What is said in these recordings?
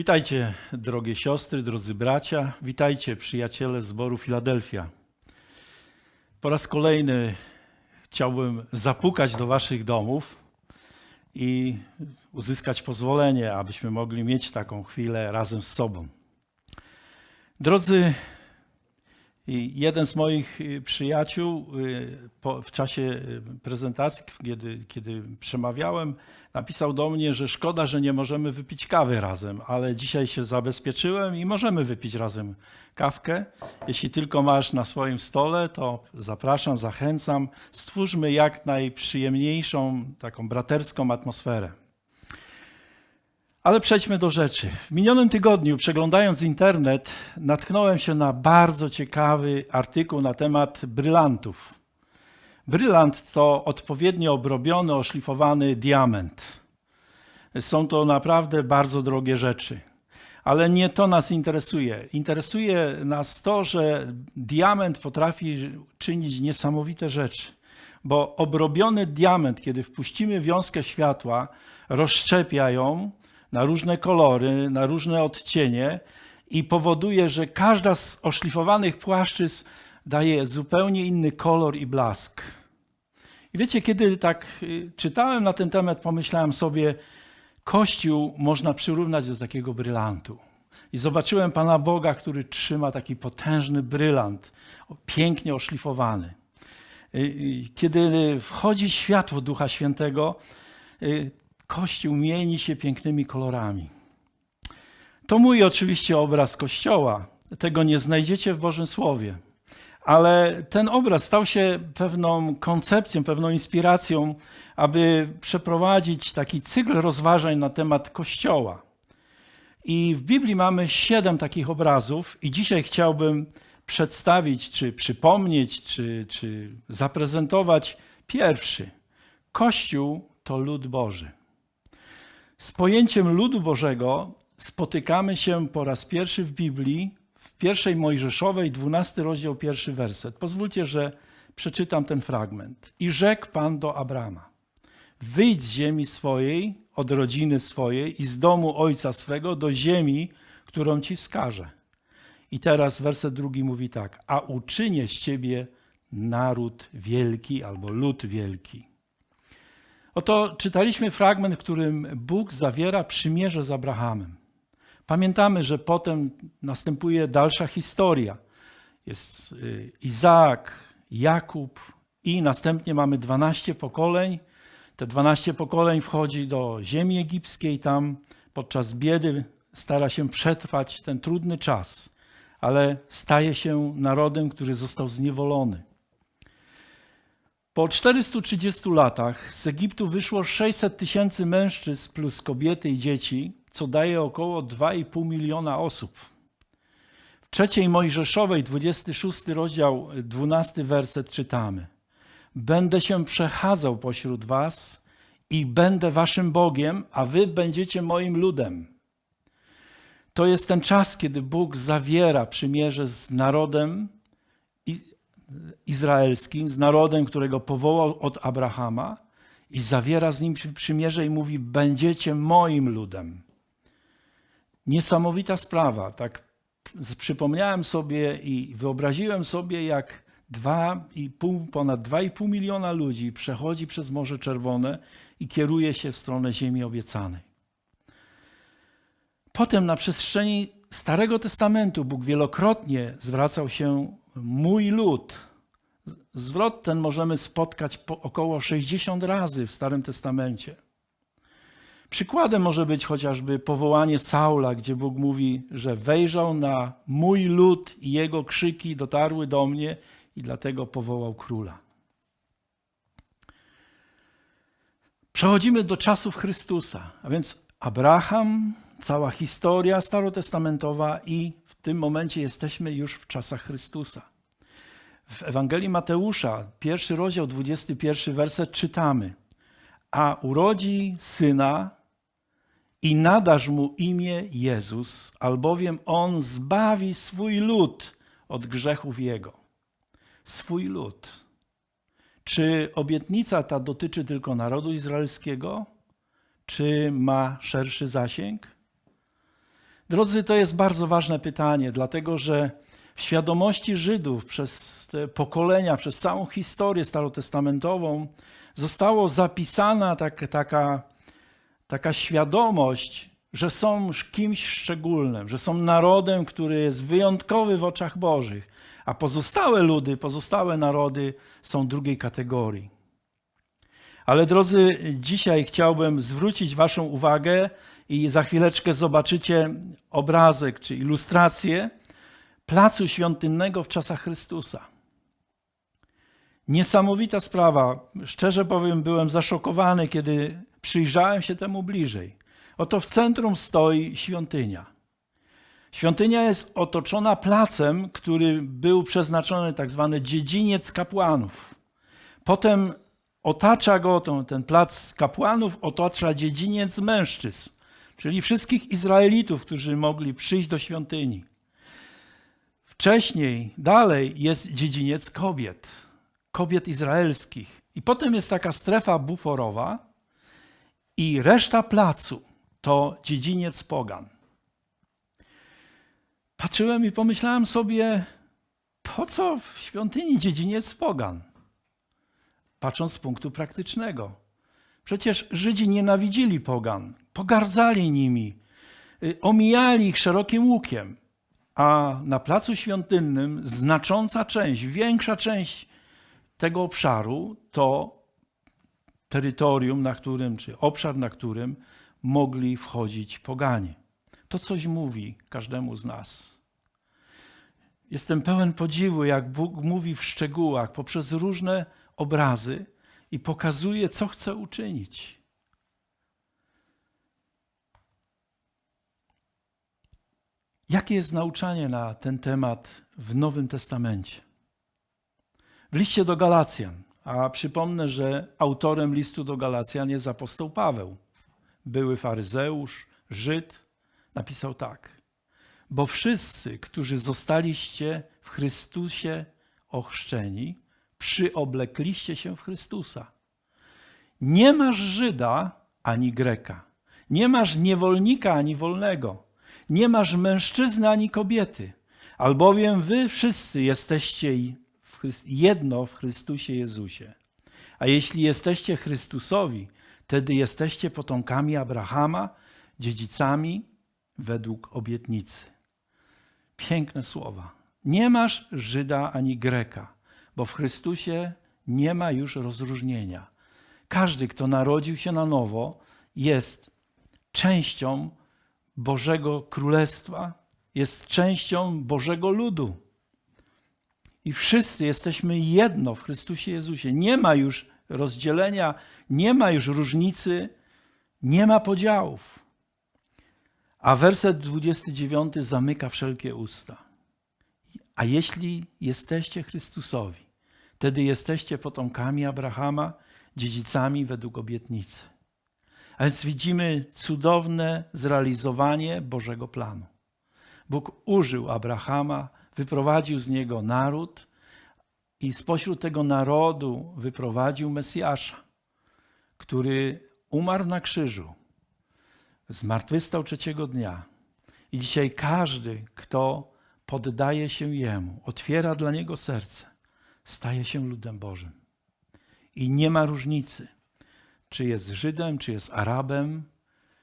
Witajcie, drogie siostry, drodzy bracia, witajcie, przyjaciele zboru Filadelfia. Po raz kolejny chciałbym zapukać do Waszych domów i uzyskać pozwolenie, abyśmy mogli mieć taką chwilę razem z sobą. Drodzy, i jeden z moich y, przyjaciół y, po, w czasie y, prezentacji, kiedy, kiedy przemawiałem, napisał do mnie, że szkoda, że nie możemy wypić kawy razem, ale dzisiaj się zabezpieczyłem i możemy wypić razem kawkę. Jeśli tylko masz na swoim stole, to zapraszam, zachęcam. Stwórzmy jak najprzyjemniejszą, taką braterską atmosferę. Ale przejdźmy do rzeczy. W minionym tygodniu, przeglądając internet, natknąłem się na bardzo ciekawy artykuł na temat brylantów. Brylant to odpowiednio obrobiony, oszlifowany diament. Są to naprawdę bardzo drogie rzeczy. Ale nie to nas interesuje. Interesuje nas to, że diament potrafi czynić niesamowite rzeczy. Bo obrobiony diament, kiedy wpuścimy wiązkę światła, rozszczepia ją, na różne kolory, na różne odcienie i powoduje, że każda z oszlifowanych płaszczyzn daje zupełnie inny kolor i blask. I wiecie, kiedy tak y, czytałem na ten temat, pomyślałem sobie, Kościół można przyrównać do takiego brylantu. I zobaczyłem Pana Boga, który trzyma taki potężny brylant, pięknie oszlifowany. Y, kiedy wchodzi światło Ducha Świętego, y, Kościół mieni się pięknymi kolorami. To mój oczywiście obraz Kościoła. Tego nie znajdziecie w Bożym Słowie. Ale ten obraz stał się pewną koncepcją, pewną inspiracją, aby przeprowadzić taki cykl rozważań na temat Kościoła. I w Biblii mamy siedem takich obrazów, i dzisiaj chciałbym przedstawić, czy przypomnieć, czy, czy zaprezentować pierwszy. Kościół to lud Boży. Z pojęciem ludu Bożego spotykamy się po raz pierwszy w Biblii, w pierwszej Mojżeszowej, 12 rozdział, pierwszy werset. Pozwólcie, że przeczytam ten fragment. I rzekł Pan do Abrama: Wyjdź z ziemi swojej, od rodziny swojej i z domu ojca swego do ziemi, którą ci wskażę. I teraz werset drugi mówi tak: A uczynię z ciebie naród wielki albo lud wielki. Oto czytaliśmy fragment, w którym Bóg zawiera przymierze z Abrahamem. Pamiętamy, że potem następuje dalsza historia. Jest y, Izaak, Jakub i następnie mamy 12 pokoleń. Te 12 pokoleń wchodzi do ziemi egipskiej, tam podczas biedy stara się przetrwać ten trudny czas, ale staje się narodem, który został zniewolony. Po 430 latach z Egiptu wyszło 600 tysięcy mężczyzn plus kobiety i dzieci, co daje około 2,5 miliona osób. W trzeciej Mojżeszowej, 26 rozdział, 12 werset czytamy. Będę się przechadzał pośród was i będę waszym Bogiem, a wy będziecie moim ludem. To jest ten czas, kiedy Bóg zawiera przymierze z narodem izraelskim, z narodem, którego powołał od Abrahama i zawiera z nim przymierze i mówi: Będziecie moim ludem. Niesamowita sprawa. Tak przypomniałem sobie i wyobraziłem sobie, jak dwa i pół, ponad 2,5 miliona ludzi przechodzi przez Morze Czerwone i kieruje się w stronę Ziemi Obiecanej. Potem na przestrzeni Starego Testamentu Bóg wielokrotnie zwracał się mój lud, Zwrot ten możemy spotkać po około 60 razy w Starym Testamencie. Przykładem może być chociażby powołanie Saula, gdzie Bóg mówi, że wejrzał na mój lud i jego krzyki dotarły do mnie i dlatego powołał króla. Przechodzimy do czasów Chrystusa, a więc Abraham, cała historia starotestamentowa i tym momencie jesteśmy już w czasach Chrystusa. W Ewangelii Mateusza, pierwszy rozdział, 21 werset czytamy: A urodzi syna i nadasz mu imię Jezus, albowiem on zbawi swój lud od grzechów jego. Swój lud. Czy obietnica ta dotyczy tylko narodu izraelskiego, czy ma szerszy zasięg? Drodzy, to jest bardzo ważne pytanie, dlatego że w świadomości Żydów przez te pokolenia, przez całą historię starotestamentową zostało zapisana tak, taka, taka świadomość, że są kimś szczególnym, że są narodem, który jest wyjątkowy w oczach Bożych, a pozostałe ludy, pozostałe narody są drugiej kategorii. Ale drodzy, dzisiaj chciałbym zwrócić Waszą uwagę i za chwileczkę zobaczycie obrazek czy ilustrację placu świątynnego w czasach Chrystusa. Niesamowita sprawa. Szczerze powiem, byłem zaszokowany, kiedy przyjrzałem się temu bliżej. Oto w centrum stoi świątynia. Świątynia jest otoczona placem, który był przeznaczony tak zwany dziedziniec kapłanów. Potem otacza go, ten plac kapłanów otacza dziedziniec mężczyzn, czyli wszystkich Izraelitów, którzy mogli przyjść do świątyni. Wcześniej, dalej jest dziedziniec kobiet, kobiet izraelskich. I potem jest taka strefa buforowa i reszta placu to dziedziniec pogan. Patrzyłem i pomyślałem sobie, po co w świątyni dziedziniec pogan? Patrząc z punktu praktycznego. Przecież Żydzi nienawidzili pogan, pogardzali nimi, y, omijali ich szerokim łukiem, a na placu świątynnym znacząca część, większa część tego obszaru to terytorium, na którym, czy obszar, na którym mogli wchodzić poganie. To coś mówi każdemu z nas. Jestem pełen podziwu, jak Bóg mówi w szczegółach poprzez różne obrazy i pokazuje, co chce uczynić. Jakie jest nauczanie na ten temat w Nowym Testamencie? W liście do Galacjan, a przypomnę, że autorem listu do Galacjan jest apostoł Paweł, były faryzeusz, Żyd, napisał tak: Bo wszyscy, którzy zostaliście w Chrystusie ochrzczeni, przyoblekliście się w Chrystusa. Nie masz Żyda ani Greka, nie masz niewolnika ani wolnego, nie masz mężczyzny ani kobiety, albowiem wy wszyscy jesteście jedno w Chrystusie Jezusie. A jeśli jesteście Chrystusowi, wtedy jesteście potomkami Abrahama, dziedzicami według obietnicy. Piękne słowa. Nie masz Żyda ani Greka, bo w Chrystusie nie ma już rozróżnienia. Każdy, kto narodził się na nowo, jest częścią Bożego Królestwa, jest częścią Bożego ludu. I wszyscy jesteśmy jedno w Chrystusie Jezusie. Nie ma już rozdzielenia, nie ma już różnicy, nie ma podziałów. A werset 29 zamyka wszelkie usta. A jeśli jesteście Chrystusowi, wtedy jesteście potomkami Abrahama, dziedzicami według obietnicy. A więc widzimy cudowne zrealizowanie Bożego planu. Bóg użył Abrahama, wyprowadził z niego naród i spośród tego narodu wyprowadził Mesjasza, który umarł na krzyżu, zmartwychwstał trzeciego dnia. I dzisiaj każdy, kto poddaje się Jemu, otwiera dla Niego serce, staje się ludem Bożym. I nie ma różnicy, czy jest Żydem, czy jest Arabem,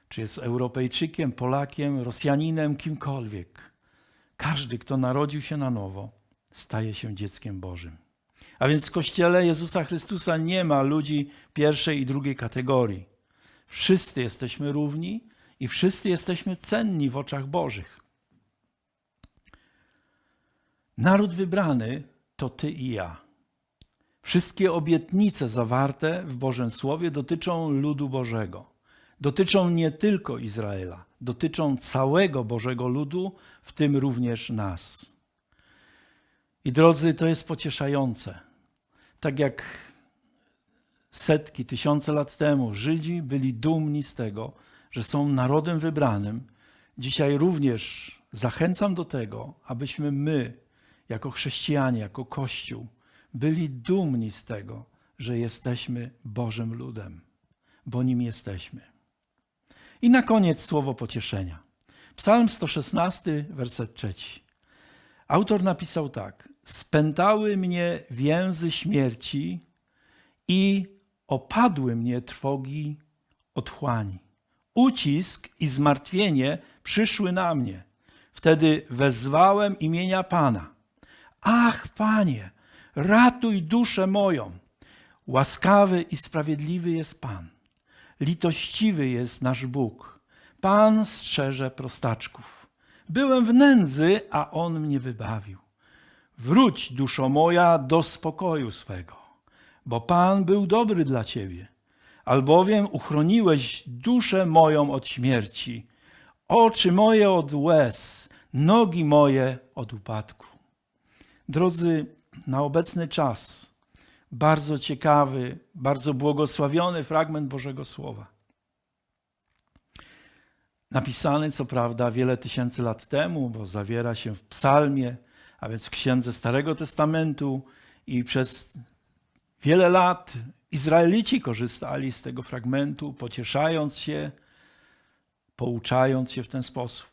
czy jest Europejczykiem, Polakiem, Rosjaninem, kimkolwiek. Każdy, kto narodził się na nowo, staje się dzieckiem Bożym. A więc w Kościele Jezusa Chrystusa nie ma ludzi pierwszej i drugiej kategorii. Wszyscy jesteśmy równi i wszyscy jesteśmy cenni w oczach Bożych. Naród wybrany to Ty i ja. Wszystkie obietnice zawarte w Bożym Słowie dotyczą ludu Bożego. Dotyczą nie tylko Izraela, dotyczą całego Bożego ludu, w tym również nas. I drodzy, to jest pocieszające. Tak jak setki, tysiące lat temu Żydzi byli dumni z tego, że są narodem wybranym, dzisiaj również zachęcam do tego, abyśmy my, jako chrześcijanie, jako Kościół, byli dumni z tego, że jesteśmy Bożym ludem, bo nim jesteśmy. I na koniec słowo pocieszenia. Psalm 116, werset trzeci. Autor napisał tak: Spętały mnie więzy śmierci i opadły mnie trwogi otchłani. Ucisk i zmartwienie przyszły na mnie. Wtedy wezwałem imienia Pana. Ach, Panie, ratuj duszę moją. Łaskawy i sprawiedliwy jest Pan. Litościwy jest nasz Bóg. Pan strzeże prostaczków. Byłem w nędzy, a On mnie wybawił. Wróć, duszo moja, do spokoju swego, bo Pan był dobry dla ciebie, albowiem uchroniłeś duszę moją od śmierci, oczy moje od łez, nogi moje od upadku. Drodzy, na obecny czas bardzo ciekawy, bardzo błogosławiony fragment Bożego Słowa. Napisany, co prawda, wiele tysięcy lat temu, bo zawiera się w Psalmie, a więc w księdze Starego Testamentu, i przez wiele lat Izraelici korzystali z tego fragmentu, pocieszając się, pouczając się w ten sposób.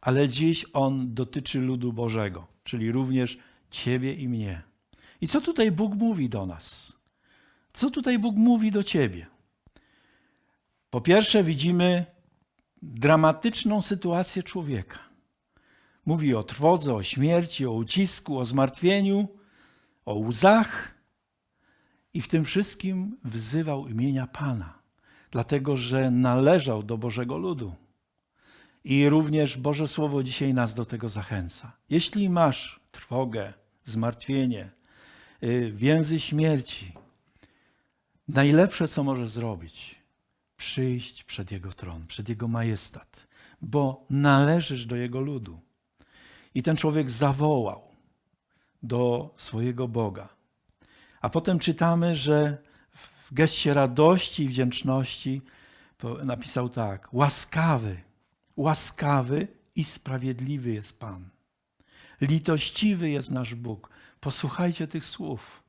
Ale dziś on dotyczy ludu Bożego, czyli również Ciebie i mnie. I co tutaj Bóg mówi do nas? Co tutaj Bóg mówi do Ciebie? Po pierwsze, widzimy dramatyczną sytuację człowieka. Mówi o trwodze, o śmierci, o ucisku, o zmartwieniu, o łzach i w tym wszystkim wzywał imienia Pana, dlatego że należał do Bożego ludu. I również Boże Słowo dzisiaj nas do tego zachęca. Jeśli masz trwogę, zmartwienie, y, więzy śmierci, najlepsze, co możesz zrobić, przyjść przed Jego tron, przed Jego majestat, bo należysz do Jego ludu. I ten człowiek zawołał do swojego Boga. A potem czytamy, że w geście radości i wdzięczności napisał tak: łaskawy, łaskawy i sprawiedliwy jest Pan. Litościwy jest nasz Bóg. Posłuchajcie tych słów.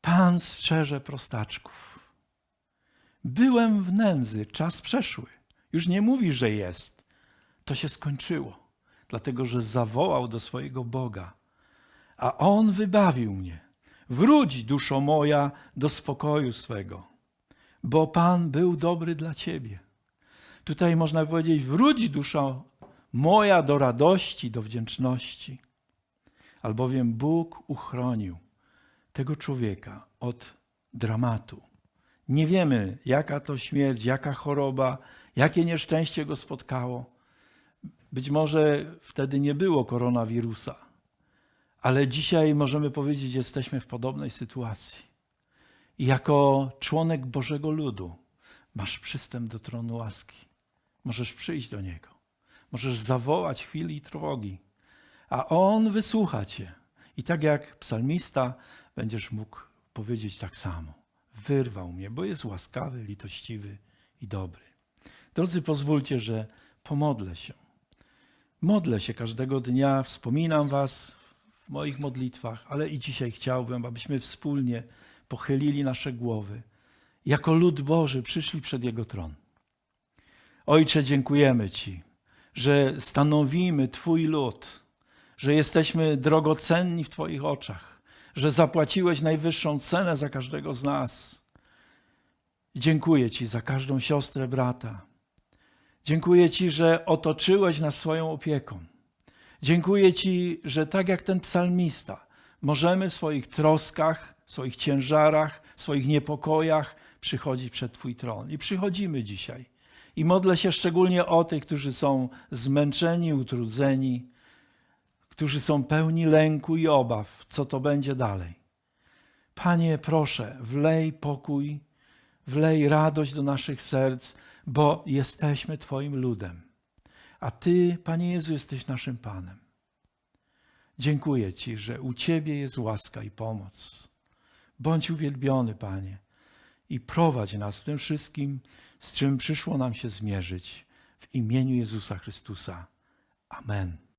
Pan strzeże prostaczków. Byłem w nędzy, czas przeszły. Już nie mówi, że jest. To się skończyło, dlatego że zawołał do swojego Boga, a On wybawił mnie. Wróć, duszo moja, do spokoju swego, bo Pan był dobry dla ciebie. Tutaj można powiedzieć: wróć, duszo moja, do radości, do wdzięczności, albowiem Bóg uchronił tego człowieka od dramatu. Nie wiemy, jaka to śmierć, jaka choroba, jakie nieszczęście go spotkało. Być może wtedy nie było koronawirusa, ale dzisiaj możemy powiedzieć, że jesteśmy w podobnej sytuacji. I jako członek Bożego ludu masz przystęp do tronu łaski. Możesz przyjść do Niego. Możesz zawołać chwili trwogi, a On wysłucha Cię. I tak jak psalmista, będziesz mógł powiedzieć tak samo. Wyrwał mnie, bo jest łaskawy, litościwy i dobry. Drodzy, pozwólcie, że pomodlę się. Modlę się każdego dnia, wspominam Was w moich modlitwach, ale i dzisiaj chciałbym, abyśmy wspólnie pochylili nasze głowy. Jako lud Boży przyszli przed Jego tron. Ojcze, dziękujemy Ci, że stanowimy Twój lud, że jesteśmy drogocenni w Twoich oczach, że zapłaciłeś najwyższą cenę za każdego z nas. Dziękuję Ci za każdą siostrę, brata. Dziękuję Ci, że otoczyłeś nas swoją opieką. Dziękuję Ci, że tak jak ten psalmista, możemy w swoich troskach, swoich ciężarach, swoich niepokojach przychodzić przed Twój tron. I przychodzimy dzisiaj. I modlę się szczególnie o tych, którzy są zmęczeni, utrudzeni, którzy są pełni lęku i obaw, co to będzie dalej. Panie, proszę, wlej pokój, wlej radość do naszych serc, bo jesteśmy Twoim ludem. A Ty, Panie Jezu, jesteś naszym Panem. Dziękuję Ci, że u Ciebie jest łaska i pomoc. Bądź uwielbiony, Panie, i prowadź nas w tym wszystkim, z czym przyszło nam się zmierzyć. W imieniu Jezusa Chrystusa. Amen.